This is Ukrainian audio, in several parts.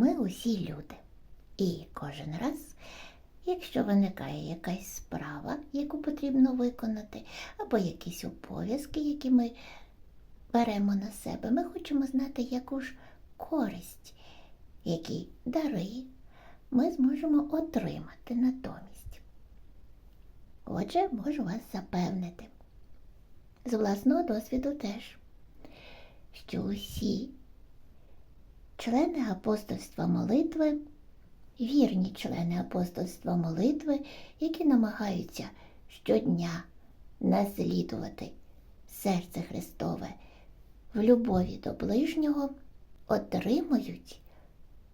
ми усі люди. І кожен раз, якщо виникає якась справа, яку потрібно виконати, або якісь обов'язки, які ми беремо на себе, ми хочемо знати, яку ж користь, які дари ми зможемо отримати натомість. Отже, можу вас запевнити, з власного досвіду теж, що усі члени апостольства молитви, вірні члени апостольства молитви, які намагаються щодня наслідувати серце Христове в любові до ближнього, отримують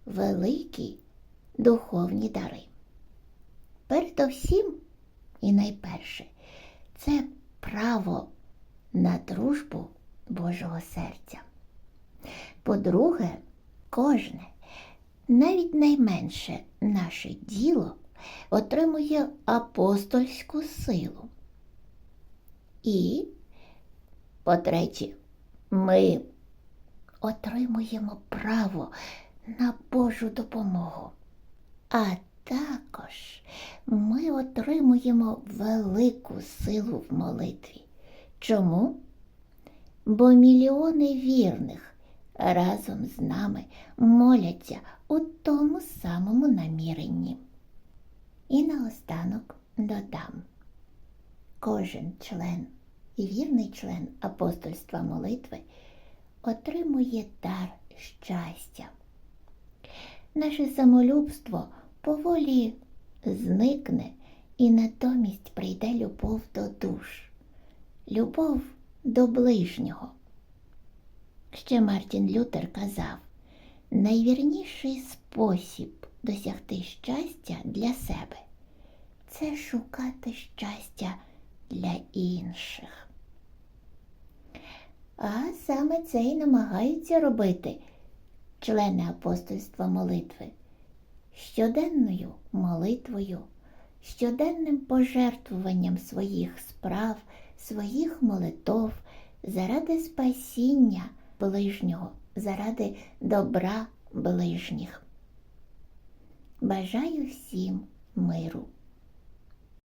великі духовні дари. Передовсім і найперше це право на дружбу Божого серця. По-друге, кожне, навіть найменше наше діло отримує апостольську силу. І, по-третє, ми отримуємо право на Божу допомогу. А також ми отримуємо велику силу в молитві. Чому? Бо мільйони вірних разом з нами моляться у тому самому наміренні. І наостанок додам. Кожен член і вірний член апостольства молитви отримує дар щастя. Наше самолюбство поволі зникне і натомість прийде любов до душ, любов до ближнього. Ще Мартін Лютер казав, найвірніший спосіб досягти щастя для себе це шукати щастя для інших. А саме це й намагаються робити члени апостольства молитви щоденною молитвою, щоденним пожертвуванням своїх справ, своїх молитов заради спасіння ближнього, заради добра ближніх. Бажаю всім миру.